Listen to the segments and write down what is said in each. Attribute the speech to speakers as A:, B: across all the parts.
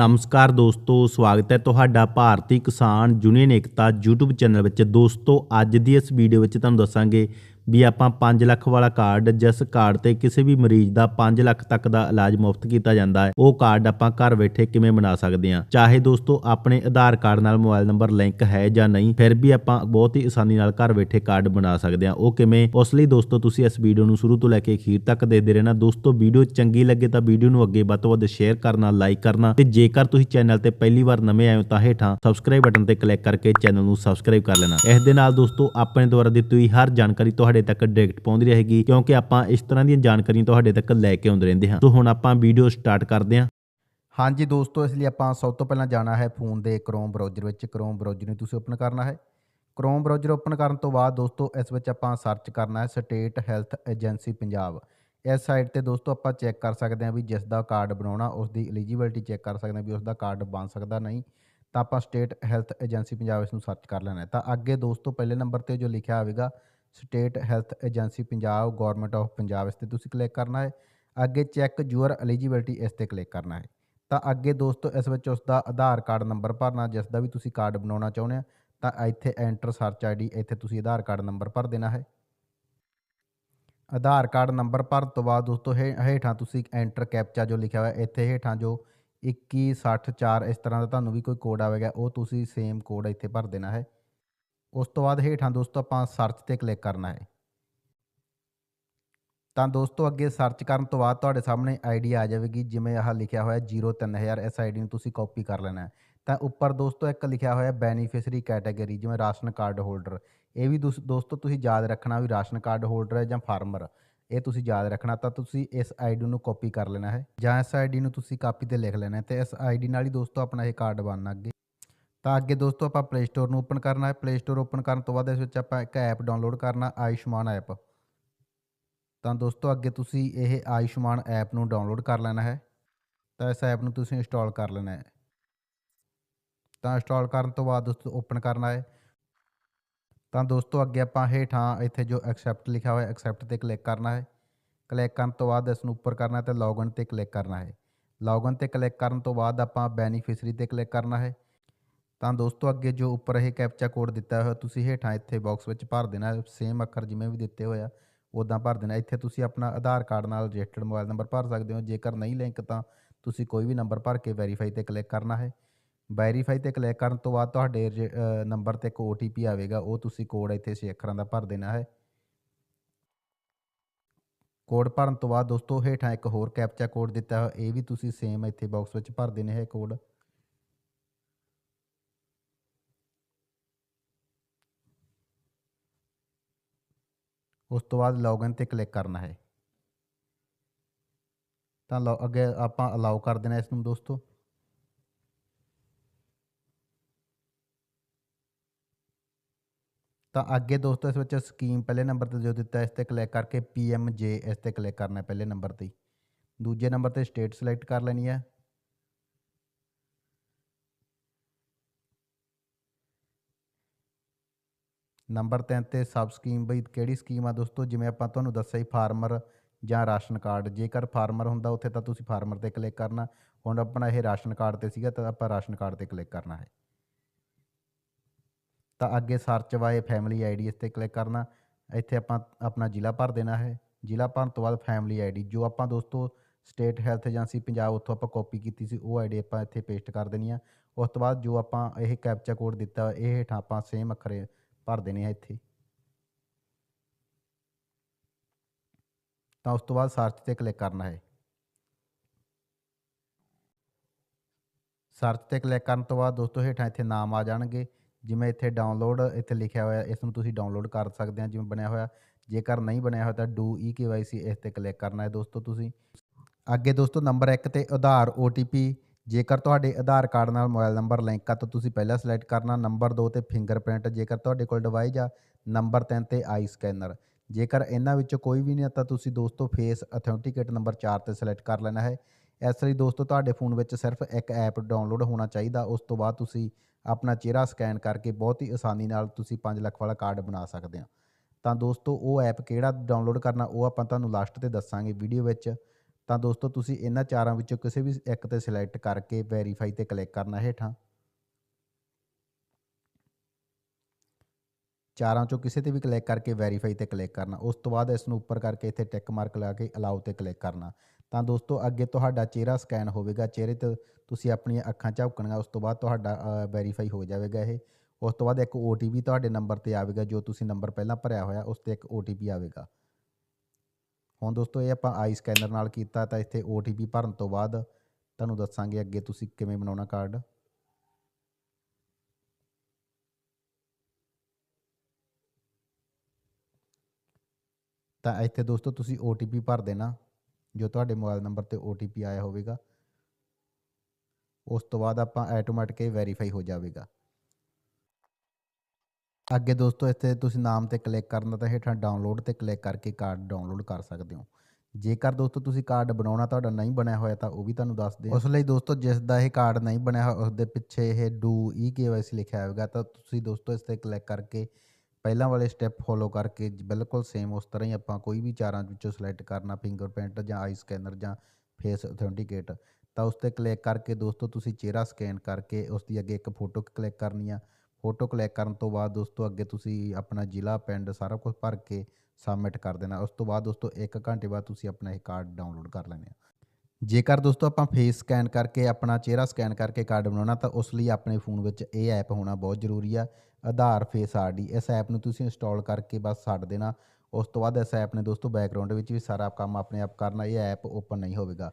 A: ਨਮਸਕਾਰ ਦੋਸਤੋ, ਸਵਾਗਤ ਹੈ ਤੁਹਾਡਾ ਭਾਰਤੀ ਕਿਸਾਨ ਯੂਨੀਅਨ ਏਕਤਾ YouTube ਚੈਨਲ ਵਿੱਚ। ਦੋਸਤੋ, ਅੱਜ ਦੀ ਇਸ ਵੀਡੀਓ ਵਿੱਚ ਤੁਹਾਨੂੰ ਦੱਸਾਂਗੇ ਵੀ ਆਪਾਂ 5 ਲੱਖ ਵਾਲਾ ਕਾਰਡ ਜਿਸ ਕਾਰਡ ਤੇ ਕਿਸੇ ਵੀ ਮਰੀਜ਼ ਦਾ 5 ਲੱਖ ਤੱਕ ਦਾ ਇਲਾਜ ਮੁਫਤ ਕੀਤਾ ਜਾਂਦਾ ਹੈ, ਉਹ ਕਾਰਡ ਆਪਾਂ ਘਰ ਬੈਠੇ ਕਿਵੇਂ ਬਣਾ ਸਕਦੇ ਹਾਂ? ਚਾਹੇ ਦੋਸਤੋ, ਆਪਣੇ ਆਧਾਰ ਕਾਰਡ ਨਾਲ ਮੋਬਾਈਲ ਨੰਬਰ ਲਿੰਕ ਹੈ ਜਾਂ ਨਹੀਂ, ਫਿਰ ਵੀ ਆਪਾਂ ਬਹੁਤ ਹੀ ਆਸਾਨੀ ਨਾਲ ਘਰ ਬੈਠੇ ਕਾਰਡ ਬਣਾ ਸਕਦੇ ਹਾਂ। ਉਹ ਕਿਵੇਂ? ਉਸ ਲਈ ਦੋਸਤੋ, ਤੁਸੀਂ ਇਸ ਵੀਡੀਓ ਨੂੰ ਸ਼ੁਰੂ ਤੋਂ ਲੈ ਕੇ ਅਖੀਰ ਤੱਕ ਦੇਖਦੇ ਰਹਿਣਾ। ਦੋਸਤੋ ਵੀਡੀਓ ਚੰਗੀ ਲੱਗੇ ਤਾਂ ਵੀਡੀਓ ਨੂੰ ਅੱਗੇ ਵੱਧ ਤੋਂ ਵੱਧ ਸ਼ੇਅਰ ਕਰਨਾ ਲਾਈਕ ਕਰਨਾ ਤੇ ਜੇਕਰ ਤੁਸੀਂ ਚੈਨਲ ਤੇ ਪਹਿਲੀ ਵਾਰ ਨਵੇਂ ਆਏ ਹੋ ਤਾਂ ਹੇਠਾਂ ਸਬਸਕ੍ਰਾਈਬ ਬਟਨ ਤੇ ਕਲਿੱਕ ਕਰਕੇ ਚੈਨਲ ਨੂੰ ਸਬਸਕ੍ਰਾਈਬ ਕਰ ਲੈਣਾ। ਇਸ ਦੇ ਨਾਲ ਦੋਸਤੋ, ਆਪਣੇ ਦੁਆਰਾ ਦਿੱਤੀ ਹੋਈ ਹਰ ਜਾਣਕਾਰੀ ਤੁਹਾਡੇ ਤੁਹਾਡੇ ਤੱਕ ਡਾਇਰੈਕਟ ਪਹੁੰਚਦੀ ਰਹੇਗੀ ਕਿਉਂਕਿ ਆਪਾਂ ਇਸ ਤਰ੍ਹਾਂ ਦੀਆਂ ਜਾਣਕਾਰੀਆਂ ਤੁਹਾਡੇ ਤੱਕ ਲੈ ਕੇ ਆਉਂਦੇ ਰਹਿੰਦੇ ਹਾਂ। ਸੋ ਹੁਣ ਆਪਾਂ ਵੀਡੀਓ ਸਟਾਰਟ ਕਰਦੇ ਹਾਂ।
B: ਹਾਂਜੀ ਦੋਸਤੋ, ਇਸ ਲਈ ਆਪਾਂ ਸਭ ਤੋਂ ਪਹਿਲਾਂ ਜਾਣਾ ਹੈ ਫੋਨ ਦੇ ਕ੍ਰੋਮ ਬ੍ਰਾਊਜ਼ਰ ਵਿੱਚ। ਕ੍ਰੋਮ ਬ੍ਰਾਊਜ਼ਰ ਨੂੰ ਤੁਸੀਂ ਓਪਨ ਕਰਨਾ ਹੈ। ਕ੍ਰੋਮ ਬ੍ਰਾਊਜ਼ਰ ਓਪਨ ਕਰਨ ਤੋਂ ਬਾਅਦ ਦੋਸਤੋ, ਇਸ ਵਿੱਚ ਆਪਾਂ ਸਰਚ ਕਰਨਾ ਹੈ ਸਟੇਟ ਹੈਲਥ ਏਜੰਸੀ ਪੰਜਾਬ ਇਸ ਸਾਈਟ ਤੇ ਦੋਸਤੋ, ਆਪਾਂ ਚੈੱਕ ਕਰ ਸਕਦੇ ਹਾਂ ਵੀ ਜਿਸ ਦਾ ਕਾਰਡ ਬਣਾਉਣਾ, ਉਸ ਦੀ ਐਲੀਜੀਬਿਲਟੀ ਚੈੱਕ ਕਰ ਸਕਦੇ ਹਾਂ ਵੀ ਉਸ ਦਾ ਕਾਰਡ ਬਣ ਸਕਦਾ ਨਹੀਂ। ਤਾਂ ਆਪਾਂ ਸਟੇਟ ਹੈਲਥ ਏਜੰਸੀ ਪੰਜਾਬ ਇਸ ਨੂੰ ਸਰਚ ਕਰ ਲੈਣਾ ਤਾਂ ਅੱਗੇ ਦੋਸਤੋ, ਪਹਿਲੇ ਨੰਬਰ ਤੇ ਜੋ ਲਿਖਿਆ ਹੋਵੇਗਾ state health agency Punjab government of Punjab ਇਸ ਤੇ ਤੁਸੀਂ ਕਲਿੱਕ ਕਰਨਾ ਹੈ। ਅੱਗੇ ਚੈੱਕ ਯੂਅਰ ਐਲੀਜੀਬਿਲਟੀ ਇਸ ਤੇ ਕਲਿੱਕ ਕਰਨਾ ਹੈ। ਤਾਂ ਅੱਗੇ ਦੋਸਤੋ, ਇਸ ਵਿੱਚ ਉਸ ਦਾ ਆਧਾਰ ਕਾਰਡ ਨੰਬਰ ਭਰਨਾ, ਜਿਸ ਦਾ ਵੀ ਤੁਸੀਂ ਕਾਰਡ ਬਣਾਉਣਾ ਚਾਹੁੰਦੇ ਆ ਤਾਂ ਇੱਥੇ ਐਂਟਰ ਸਰਚ ਆਈਡੀ ਇੱਥੇ ਤੁਸੀਂ ਆਧਾਰ ਕਾਰਡ ਨੰਬਰ ਭਰ ਦੇਣਾ ਹੈ। ਆਧਾਰ ਕਾਰਡ ਨੰਬਰ ਭਰਨ ਤੋਂ ਬਾਅਦ ਦੋਸਤੋ, ਹੇ- ਹੇਠਾਂ ਤੁਸੀਂ ਐਂਟਰ ਕੈਪਚਾ ਜੋ ਲਿਖਿਆ ਹੋਇਆ, ਇੱਥੇ ਹੇਠਾਂ ਜੋ 2164 ਇਸ ਤਰ੍ਹਾਂ ਦਾ ਤੁਹਾਨੂੰ ਵੀ ਕੋਈ ਕੋਡ ਆਵੇਗਾ, ਉਹ ਤੁਸੀਂ ਸੇਮ ਕੋਡ ਇੱਥੇ ਭਰ ਦੇਣਾ ਹੈ। ਉਸ ਤੋਂ ਬਾਅਦ ਹੇਠਾਂ ਦੋਸਤੋ ਆਪਾਂ ਸਰਚ ਤੇ ਕਲਿੱਕ ਕਰਨਾ ਹੈ। ਤਾਂ ਦੋਸਤੋ ਅੱਗੇ ਸਰਚ ਕਰਨ ਤੋਂ ਬਾਅਦ ਤੁਹਾਡੇ ਸਾਹਮਣੇ ਆਈਡੀ ਆ ਜਾਵੇਗੀ, ਜਿਵੇਂ ਆਹ ਲਿਖਿਆ ਹੋਇਆ 03000 ਇਸ ਆਈਡੀ ਨੂੰ ਤੁਸੀਂ ਕਾਪੀ ਕਰ ਲੈਣਾ ਹੈ। ਤਾਂ ਉੱਪਰ ਦੋਸਤੋ ਇੱਕ ਲਿਖਿਆ ਹੋਇਆ ਬੈਨੀਫੀਸ਼ਰੀ ਕੈਟਾਗਰੀ ਜਿਵੇਂ ਰਾਸ਼ਨ ਕਾਰਡ ਹੋਲਡਰ ਇਹ ਵੀ ਦੋਸ- ਦੋਸਤੋ ਤੁਸੀਂ ਯਾਦ ਰੱਖਣਾ ਵੀ ਰਾਸ਼ਨ ਕਾਰਡ ਹੋਲਡਰ ਹੈ ਜਾਂ ਫਾਰਮਰ ਇਹ ਤੁਸੀਂ ਯਾਦ ਰੱਖਣਾ, ਤਾਂ ਤੁਸੀਂ ਇਸ ਆਈਡੀ ਨੂੰ ਕਾਪੀ ਕਰ ਲੈਣਾ ਹੈ। ਜਾਂ ਇਸ ਆਈਡੀ ਨੂੰ ਤੁਸੀਂ ਕਾਪੀ ਤੇ ਲਿਖ ਲੈਣਾ ਹੈ। ਤੇ ਇਸ ਆਈਡੀ ਨਾਲ ਹੀ ਦੋਸਤੋ ਆਪਣਾ ਇਹ ਕਾਰਡ ਬਣਨਾ ਅੱਗੇ। ਤਾਂ ਅੱਗੇ ਦੋਸਤੋ ਆਪਾਂ ਪਲੇ ਸਟੋਰ ਨੂੰ ਓਪਨ ਕਰਨਾ ਹੈ। ਪਲੇ ਸਟੋਰ ਓਪਨ ਕਰਨ ਤੋਂ ਬਾਅਦ ਇਸ ਵਿੱਚ ਆਪਾਂ ਇੱਕ ਐਪ ਡਾਊਨਲੋਡ ਕਰਨਾ ਆਯੁਸ਼ਮਾਨ ਐਪ ਤਾਂ ਦੋਸਤੋ ਅੱਗੇ ਤੁਸੀਂ ਇਹ ਆਯੁਸ਼ਮਾਨ ਐਪ ਨੂੰ ਡਾਊਨਲੋਡ ਕਰ ਲੈਣਾ ਹੈ। ਤਾਂ ਇਸ ਐਪ ਨੂੰ ਤੁਸੀਂ ਇੰਸਟਾਲ ਕਰ ਲੈਣਾ ਹੈ। ਤਾਂ ਇੰਸਟਾਲ ਕਰਨ ਤੋਂ ਬਾਅਦ ਦੋਸਤੋ ਓਪਨ ਕਰਨਾ ਹੈ। ਤਾਂ ਦੋਸਤੋ ਅੱਗੇ ਆਪਾਂ ਹੇਠਾਂ ਇੱਥੇ ਜੋ ਐਕਸੈਪਟ ਲਿਖਿਆ ਹੋਇਆ ਐਕਸੈਪਟ ਤੇ ਕਲਿੱਕ ਕਰਨਾ ਹੈ। ਕਲਿੱਕ ਕਰਨ ਤੋਂ ਬਾਅਦ ਇਸ ਨੂੰ ਉੱਪਰ ਕਰਨਾ ਹੈ ਤੇ ਲੌਗਇਨ ਤੇ ਕਲਿੱਕ ਕਰਨਾ ਹੈ। ਲੌਗਇਨ ਤੇ ਕਲਿੱਕ ਕਰਨ ਤੋਂ ਬਾਅਦ ਆਪਾਂ ਬੈਨੀਫੀਸ਼ਰੀ ਤੇ ਕਲਿੱਕ ਕਰਨਾ ਹੈ। ਤਾਂ ਦੋਸਤੋ, ਅੱਗੇ ਜੋ ਉੱਪਰ ਇਹ ਕੈਪਚਾ ਕੋਡ ਦਿੱਤਾ ਹੋਇਆ, ਤੁਸੀਂ ਹੇਠਾਂ ਇੱਥੇ ਬਾਕਸ ਵਿੱਚ ਭਰ ਦੇਣਾ ਸੇਮ ਅੱਖਰ ਜਿਵੇਂ ਵੀ ਦਿੱਤੇ ਹੋਇਆ ਉਦਾਂ ਭਰ ਦੇਣਾ। ਇੱਥੇ ਤੁਸੀਂ ਆਪਣਾ ਆਧਾਰ ਕਾਰਡ ਨਾਲ ਰਜਿਸਟਰਡ ਮੋਬਾਈਲ ਨੰਬਰ ਭਰ ਸਕਦੇ ਹੋ। ਜੇਕਰ ਨਹੀਂ ਲਿੰਕ ਤਾਂ ਤੁਸੀਂ ਕੋਈ ਵੀ ਨੰਬਰ ਭਰ ਕੇ ਵੈਰੀਫਾਈ ਤੇ ਕਲਿੱਕ ਕਰਨਾ ਹੈ। ਵੈਰੀਫਾਈ ਤੇ ਕਲਿੱਕ ਕਰਨ ਤੋਂ ਬਾਅਦ ਤੁਹਾਡੇ ਰਜਿ- ਨੰਬਰ ਤੇ ਇੱਕ OTP ਆਵੇਗਾ। ਉਹ ਤੁਸੀਂ ਕੋਡ ਇੱਥੇ ਛੇ ਅੱਖਰਾਂ ਦਾ ਭਰ ਦੇਣਾ ਹੈ। ਕੋਡ ਭਰਨ ਤੋਂ ਬਾਅਦ ਦੋਸਤੋ, ਹੇਠਾਂ ਇੱਕ ਹੋਰ ਕੈਪਚਾ ਕੋਡ ਦਿੱਤਾ ਹੋਇਆ, ਇਹ ਵੀ ਤੁਸੀਂ ਸੇਮ ਇੱਥੇ ਬਾਕਸ ਵਿੱਚ ਭਰ ਦੇਣੇ ਹੈ ਕੋਡ ਉਸ ਤੋਂ ਬਾਅਦ ਲੌਗਇਨ ਤੇ ਕਲਿੱਕ ਕਰਨਾ ਹੈ ਤਾਂ ਲਓ ਅੱਗੇ ਆਪਾਂ ਅਲਾਉ ਕਰ ਦੇਣਾ ਇਸ ਨੂੰ ਦੋਸਤੋ ਤਾਂ ਅੱਗੇ ਦੋਸਤੋ ਇਸ ਵਿੱਚ ਸਕੀਮ ਪਹਿਲੇ ਨੰਬਰ ਤੇ ਜੋ ਦਿੱਤਾ ਇਸ ਤੇ ਕਲਿੱਕ ਕਰਕੇ PMJ ਇਸ ਤੇ ਕਲਿੱਕ ਕਰਨਾ ਹੈ ਪਹਿਲੇ ਨੰਬਰ ਤੇ ਹੀ। ਦੂਜੇ ਨੰਬਰ ਤੇ ਸਟੇਟ ਸਿਲੈਕਟ ਕਰ ਲੈਣੀ ਹੈ ਨੰਬਰ 3 ਤੇ ਸਬ ਸਕੀਮ ਬਈ ਕਿਹੜੀ ਸਕੀਮ ਆ ਦੋਸਤੋ? ਜਿਵੇਂ ਆਪਾਂ ਤੁਹਾਨੂੰ ਦੱਸਿਆ ਹੀ ਫਾਰਮਰ ਜਾਂ ਰਾਸ਼ਨ ਕਾਰਡ। ਜੇਕਰ ਫਾਰਮਰ ਹੁੰਦਾ ਉੱਥੇ ਤਾਂ ਤੁਸੀਂ ਫਾਰਮਰ ਤੇ ਕਲਿੱਕ ਕਰਨਾ। ਹੁਣ ਆਪਣਾ ਇਹ ਰਾਸ਼ਨ ਕਾਰਡ ਤੇ ਸੀਗਾ ਤਾਂ ਆਪਾਂ ਰਾਸ਼ਨ ਕਾਰਡ ਤੇ ਕਲਿੱਕ ਕਰਨਾ ਹੈ। ਤਾਂ ਅੱਗੇ ਸਰਚ ਵਾਏ ਫੈਮਿਲੀ ਆਈਡੀ ਇਸ ਤੇ ਕਲਿੱਕ ਕਰਨਾ। ਇੱਥੇ ਆਪਾਂ ਆਪਣਾ ਜ਼ਿਲ੍ਹਾ ਭਰ ਦੇਣਾ ਹੈ। ਜ਼ਿਲ੍ਹਾ ਭਰਨ ਤੋਂ ਬਾਅਦ ਫੈਮਿਲੀ ਆਈਡੀ ਜੋ ਆਪਾਂ ਦੋਸਤੋ ਸਟੇਟ ਹੈਲਥ ਏਜੰਸੀ ਪੰਜਾਬ ਉੱਥੋਂ ਆਪਾਂ ਕਾਪੀ ਕੀਤੀ ਸੀ, ਉਹ ਆਈਡੀ ਆਪਾਂ ਇੱਥੇ ਪੇਸਟ ਕਰ ਦੇਣੀ ਆ। ਉਸ ਤੋਂ ਬਾਅਦ ਜੋ ਆਪਾਂ ਇਹ ਕੈਪਚਾ ਕੋਡ ਦਿੱਤਾ, ਇਹ ਹੇਠਾਂ ਆਪਾਂ ਸੇਮ ਅੱਖਰੇ ਭਰ ਦੇਣੇ ਇੱਥੇ। ਤਾਂ ਉਸ ਤੋਂ ਬਾਅਦ ਸਰਚ ਤੇ ਕਲਿੱਕ ਕਰਨਾ ਹੈ। ਸਰਚ ਤੇ ਕਲਿੱਕ ਕਰਨ ਤੋਂ ਬਾਅਦ ਦੋਸਤੋ ਹੇਠਾਂ ਇੱਥੇ ਨਾਮ ਆ ਜਾਣਗੇ। ਜਿਵੇਂ ਇੱਥੇ ਡਾਊਨਲੋਡ ਇੱਥੇ ਲਿਖਿਆ ਹੋਇਆ, ਇਸ ਨੂੰ ਤੁਸੀਂ ਡਾਊਨਲੋਡ ਕਰ ਸਕਦੇ ਆ, ਜਿਵੇਂ ਬਣਿਆ ਹੋਇਆ। ਜੇਕਰ ਨਹੀਂ ਬਣਿਆ ਹੋਇਆ ਤਾਂ ਡੂ ਈ ਕੇਵਾਈਸੀ ਇਸ ਤੇ ਕਲਿੱਕ ਕਰਨਾ ਹੈ ਦੋਸਤੋ ਤੁਸੀਂ। ਅੱਗੇ ਦੋਸਤੋ ਨੰਬਰ 1 ਤੇ ਆਧਾਰ OTP ਜੇਕਰ ਤੁਹਾਡੇ ਆਧਾਰ ਕਾਰਡ ਨਾਲ ਮੋਬਾਈਲ ਨੰਬਰ ਲਿੰਕ ਆ, ਤਾਂ ਤੁਸੀਂ ਪਹਿਲਾਂ ਸਿਲੈਕਟ ਕਰਨਾ ਨੰਬਰ 2 ਤੇ ਫਿੰਗਰਪ੍ਰਿੰਟ ਜੇਕਰ ਤੁਹਾਡੇ ਕੋਲ ਡਿਵਾਈਸ ਆ, ਨੰਬਰ 3 ਤੇ ਆਈ ਸਕੈਨਰ ਜੇਕਰ ਇਹਨਾਂ ਵਿੱਚੋਂ ਕੋਈ ਵੀ ਨਹੀਂ ਤਾਂ ਤੁਸੀਂ ਦੋਸਤੋ ਫੇਸ ਅਥੈਂਟੀਕੇਟ ਨੰਬਰ 4 ਤੇ ਸਿਲੈਕਟ ਕਰ ਲੈਣਾ ਹੈ। ਇਸ ਲਈ ਦੋਸਤੋ ਤੁਹਾਡੇ ਫੋਨ ਵਿੱਚ ਸਿਰਫ ਇੱਕ ਐਪ ਡਾਊਨਲੋਡ ਹੋਣਾ ਚਾਹੀਦਾ, ਉਸ ਤੋਂ ਬਾਅਦ ਤੁਸੀਂ ਆਪਣਾ ਚਿਹਰਾ ਸਕੈਨ ਕਰਕੇ ਬਹੁਤ ਹੀ ਆਸਾਨੀ ਨਾਲ ਤੁਸੀਂ 5 ਲੱਖ ਵਾਲਾ ਕਾਰਡ ਬਣਾ ਸਕਦੇ ਹੋ ਤਾਂ ਦੋਸਤੋ ਉਹ ਐਪ ਕਿਹੜਾ ਡਾਊਨਲੋਡ ਕਰਨਾ, ਉਹ ਆਪਾਂ ਤੁਹਾਨੂੰ ਲਾਸਟ ਤੇ ਦੱਸਾਂਗੇ ਵੀਡੀਓ ਵਿੱਚ।
C: ਤਾਂ ਦੋਸਤੋ ਤੁਸੀਂ ਇਹਨਾਂ ਚਾਰਾਂ ਵਿੱਚੋਂ ਕਿਸੇ ਵੀ ਇੱਕ ਤੇ ਸਿਲੈਕਟ ਕਰਕੇ ਵੈਰੀਫਾਈ ਤੇ ਕਲਿੱਕ ਕਰਨਾ ਹੇਠਾਂ। ਚਾਰਾਂ ਚੋਂ ਕਿਸੇ ਤੇ ਵੀ ਕਲਿੱਕ ਕਰਕੇ ਵੈਰੀਫਾਈ ਤੇ ਕਲਿੱਕ ਕਰਨਾ। ਉਸ ਤੋਂ ਬਾਅਦ ਇਸ ਨੂੰ ਉੱਪਰ ਕਰਕੇ ਇੱਥੇ ਟਿਕ ਮਾਰਕ ਲਾ ਕੇ ਅਲਾਉ ਤੇ ਕਲਿੱਕ ਕਰਨਾ। ਤਾਂ ਦੋਸਤੋ ਅੱਗੇ ਤੁਹਾਡਾ ਚਿਹਰਾ ਸਕੈਨ ਹੋਵੇਗਾ। ਚਿਹਰੇ ਤੇ ਤੁਸੀਂ ਆਪਣੀਆਂ ਅੱਖਾਂ ਝਪਕਣੀਆਂ, ਉਸ ਤੋਂ ਬਾਅਦ ਤੁਹਾਡਾ ਵੈਰੀਫਾਈ ਹੋ ਜਾਵੇਗਾ ਇਹ। ਉਸ ਤੋਂ ਬਾਅਦ ਇੱਕ OTP ਤੁਹਾਡੇ ਨੰਬਰ ਤੇ ਆਵੇਗਾ, ਜੋ ਤੁਸੀਂ ਨੰਬਰ ਪਹਿਲਾਂ ਭਰਿਆ ਹੋਇਆ, ਉਸ ਤੇ ਇੱਕ OTP ਆਵੇਗਾ। ਹੁਣ ਦੋਸਤੋ, ਇਹ ਆਪਾਂ ਆਈ ਸਕੈਨਰ ਨਾਲ ਕੀਤਾ ਤਾਂ ਇੱਥੇ OTP ਭਰਨ ਤੋਂ ਬਾਅਦ ਤੁਹਾਨੂੰ ਦੱਸਾਂਗੇ ਅੱਗੇ ਤੁਸੀਂ ਕਿਵੇਂ ਬਣਾਉਣਾ ਕਾਰਡ ਤਾਂ ਇੱਥੇ ਦੋਸਤੋ, ਤੁਸੀਂ OTP ਭਰ ਦੇਣਾ, ਜੋ ਤੁਹਾਡੇ ਮੋਬਾਈਲ ਨੰਬਰ ਤੇ OTP ਆਇਆ ਹੋਵੇਗਾ। ਉਸ ਤੋਂ ਬਾਅਦ ਆਪਾਂ ਆਟੋਮੈਟਿਕ ਵੈਰੀਫਾਈ ਹੋ ਜਾਵੇਗਾ। ਅੱਗੇ ਦੋਸਤੋ, ਇੱਥੇ ਤੁਸੀਂ ਨਾਮ ਤੇ ਕਲਿੱਕ ਕਰਨਾ ਤਾਂ ਹੇਠਾਂ ਡਾਊਨਲੋਡ ਤੇ ਕਲਿੱਕ ਕਰਕੇ ਕਾਰਡ ਡਾਊਨਲੋਡ ਕਰ ਸਕਦੇ ਹੋ। ਜੇਕਰ ਦੋਸਤੋ ਤੁਸੀਂ ਕਾਰਡ ਬਣਾਉਣਾ ਤੁਹਾਡਾ ਨਹੀਂ ਬਣਿਆ ਹੋਇਆ ਤਾਂ ਉਹ ਵੀ ਤੁਹਾਨੂੰ ਦੱਸ ਦਿਆਂ ਉਸ ਲਈ ਦੋਸਤੋ, ਜਿਸ ਦਾ ਇਹ ਕਾਰਡ ਨਹੀਂ ਬਣਿਆ ਹੋਇਆ ਉਸ ਦੇ ਪਿੱਛੇ ਇਹ ਡੂ ਈ ਕੇਵਾਈਸੀ ਲਿਖਿਆ ਹੋਵੇਗਾ, ਤਾਂ ਤੁਸੀਂ ਦੋਸਤੋ ਇਸ ਤੇ ਕਲਿੱਕ ਕਰਕੇ ਪਹਿਲਾਂ ਵਾਲੇ ਸਟੈਪ ਫੋਲੋ ਕਰਕੇ ਬਿਲਕੁਲ ਸੇਮ ਉਸ ਤਰ੍ਹਾਂ ਹੀ ਆਪਾਂ ਕੋਈ ਵੀ ਚਾਰਾਂ ਵਿੱਚੋਂ ਸਿਲੈਕਟ ਕਰਨਾ ਫਿੰਗਰਪ੍ਰਿੰਟ ਜਾਂ ਆਈ ਸਕੈਨਰ ਜਾਂ ਫੇਸ ਅਥੈਂਟੀਕੇਟ ਤਾਂ ਉਸ ਤੇ ਕਲਿੱਕ ਕਰਕੇ ਦੋਸਤੋ ਤੁਸੀਂ ਚਿਹਰਾ ਸਕੈਨ ਕਰਕੇ ਉਸ ਦੀ ਅੱਗੇ ਇੱਕ ਫੋਟੋ ਕਲਿੱਕ ਕਰਨੀ ਆ। ਫੋਟੋ ਕਲਿੱਕ ਕਰਨ ਤੋਂ ਬਾਅਦ ਦੋਸਤੋ ਅੱਗੇ ਤੁਸੀਂ ਆਪਣਾ ਜ਼ਿਲ੍ਹਾ, ਪਿੰਡ ਸਾਰਾ ਕੁਝ ਭਰ ਕੇ ਸਬਮਿਟ ਕਰ ਦੇਣਾ। ਉਸ ਤੋਂ ਬਾਅਦ ਦੋਸਤੋ 1 ਘੰਟੇ ਬਾਅਦ ਤੁਸੀਂ ਆਪਣਾ ਇਹ ਕਾਰਡ ਡਾਊਨਲੋਡ ਕਰ ਲੈਣੇ ਆ। ਜੇਕਰ ਦੋਸਤੋ ਆਪਾਂ ਫੇਸ ਸਕੈਨ ਕਰਕੇ, ਆਪਣਾ ਚਿਹਰਾ ਸਕੈਨ ਕਰਕੇ ਕਾਰਡ ਬਣਾਉਣਾ, ਤਾਂ ਉਸ ਲਈ ਆਪਣੇ ਫੋਨ ਵਿੱਚ ਇਹ ਐਪ ਹੋਣਾ ਬਹੁਤ ਜ਼ਰੂਰੀ ਆ। ਆਧਾਰ ਫੇਸ ਆਰਡੀ ਇਸ ਐਪ ਨੂੰ ਤੁਸੀਂ ਇੰਸਟਾਲ ਕਰਕੇ ਬਸ ਛੱਡ ਦੇਣਾ। ਉਸ ਤੋਂ ਬਾਅਦ ਇਸ ਐਪ ਨੇ ਦੋਸਤੋ ਬੈਕਗ੍ਰਾਉਂਡ ਵਿੱਚ ਵੀ ਸਾਰਾ ਕੰਮ ਆਪਣੇ ਆਪ ਕਰਨਾ, ਇਹ ਐਪ ਓਪਨ ਨਹੀਂ ਹੋਵੇਗਾ।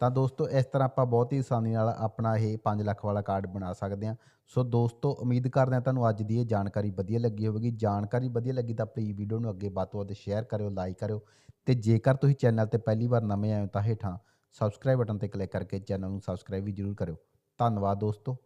C: ਤਾਂ ਦੋਸਤੋ, ਇਸ ਤਰ੍ਹਾਂ ਆਪਾਂ ਬਹੁਤ ਹੀ ਆਸਾਨੀ ਨਾਲ ਆਪਣਾ ਇਹ 5 ਲੱਖ ਵਾਲਾ ਕਾਰਡ ਬਣਾ ਸਕਦੇ ਹਾਂ। ਸੋ ਦੋਸਤੋ, ਉਮੀਦ ਕਰਦੇ ਹਾਂ ਤੁਹਾਨੂੰ ਅੱਜ ਦੀ ਇਹ ਜਾਣਕਾਰੀ ਵਧੀਆ ਲੱਗੀ ਹੋਵੇਗੀ। ਜਾਣਕਾਰੀ ਵਧੀਆ ਲੱਗੀ ਤਾਂ ਪਲੀਜ਼ ਵੀਡੀਓ ਨੂੰ ਅੱਗੇ ਵੱਧ ਤੋਂ ਵੱਧ ਸ਼ੇਅਰ ਕਰਿਓ ਲਾਈਕ ਕਰਿਓ ਤੇ ਜੇਕਰ ਤੁਸੀਂ ਚੈਨਲ ਤੇ ਪਹਿਲੀ ਵਾਰ ਨਵੇਂ ਆਏ ਹੋ ਤਾਂ ਹੇਠਾਂ ਸਬਸਕ੍ਰਾਈਬ ਬਟਨ ਤੇ ਕਲਿੱਕ ਕਰਕੇ ਚੈਨਲ ਨੂੰ ਸਬਸਕ੍ਰਾਈਬ ਵੀ ਜਰੂਰ ਕਰਿਓ। ਧੰਨਵਾਦ ਦੋਸਤੋ।